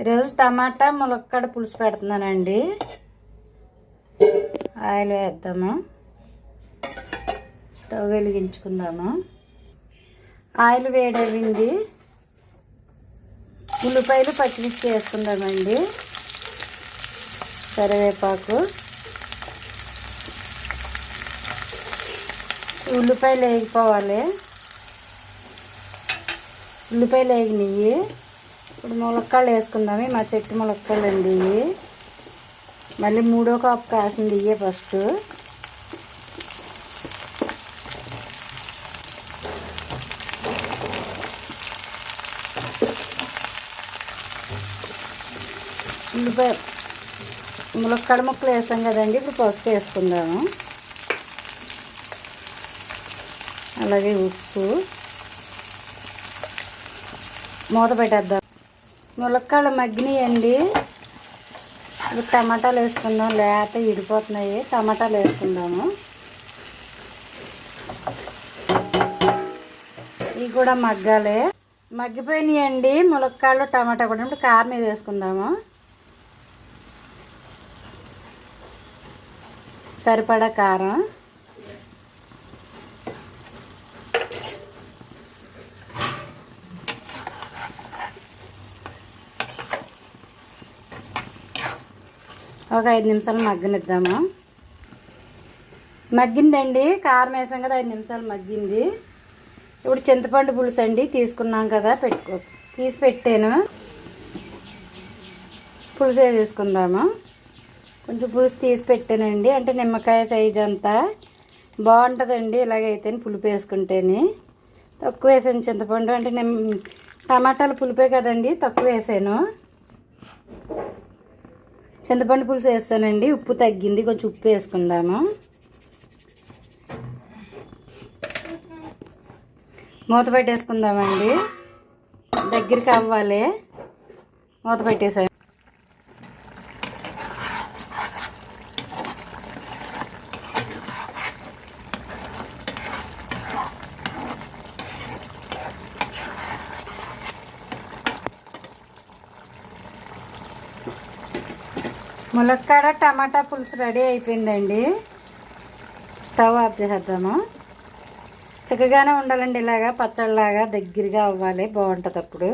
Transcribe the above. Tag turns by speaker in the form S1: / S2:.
S1: ఈరోజు టమాటా ములక్కడ పులుసు పెడుతున్నానండి. ఆయిల్ వేద్దాము. స్టవ్ వెలిగించుకుందాము. ఆయిల్ వేడవింది ఉల్లిపాయలు పచ్చిమిర్చి వేసుకుందామండి. కరివేపాకు. ఉల్లిపాయలు వేగిపోవాలి. ఉల్లిపాయలు వేగినాయి ఇప్పుడు ములక్కాళ్ళు వేసుకుందాం మా చెట్టు ములక్కాళ్ళు అండి ఇవి మళ్ళీ మూడో కాపు కాసింది ఇయ్యే ఫస్ట్. ఉల్లిపాయ ములక్కాడ ముక్కలు వేసాం కదండి ఇప్పుడు పసుపు వేసుకుందాము. అలాగే ఉప్పు. మూత పెట్టేద్దాం. ములక్కాడలు మగ్గినాయండి. ఇప్పుడు టమాటాలు వేసుకుందాం లేత ఇడిపోతున్నాయి టమాటాలు వేసుకుందాము. ఇవి కూడా మగ్గాలి. మగ్గిపోయినాయండి. ములక్కాళ్ళు టమాటా కూడా ఇప్పుడు కారం మీద వేసుకుందాము. సరిపడా కారం. ఒక ఐదు నిమిషాలు మగ్గనిద్దాము? మగ్గిందండి కారం వేసాం కదా ఐదు నిమిషాలు మగ్గింది. ఇప్పుడు చింతపండు పులుసు అండి తీసుకున్నాం కదా పెట్టుకో తీసి పెట్టాను. పులుసు వేసేసుకుందాము కొంచెం పులుసు తీసి పెట్టానండి అంటే నిమ్మకాయ సైజ్ అంతా బాగుంటుందండి ఇలాగైతే పులుపు వేసుకుంటేనే. తక్కువ వేసాను చింతపండు అంటే నిమ్మ టమాటాలు పులిపే కదండి తక్కువ వేసాను. చింతపండు పులుసు వేస్తానండి. ఉప్పు తగ్గింది. కొంచెం ఉప్పు వేసుకుందాము. మూత పెట్టేసుకుందామండి. దగ్గరికి అవ్వాలి. మూత పెట్టేసాను ములక్కాడ టమాటా పులుసు రెడీ అయిపోయిందండి. స్టవ్ ఆఫ్ చేసేద్దాము. చక్కగానే ఉండాలండి ఇలాగా పచ్చడిలాగా దగ్గరగా అవ్వాలి బాగుంటుంది అప్పుడు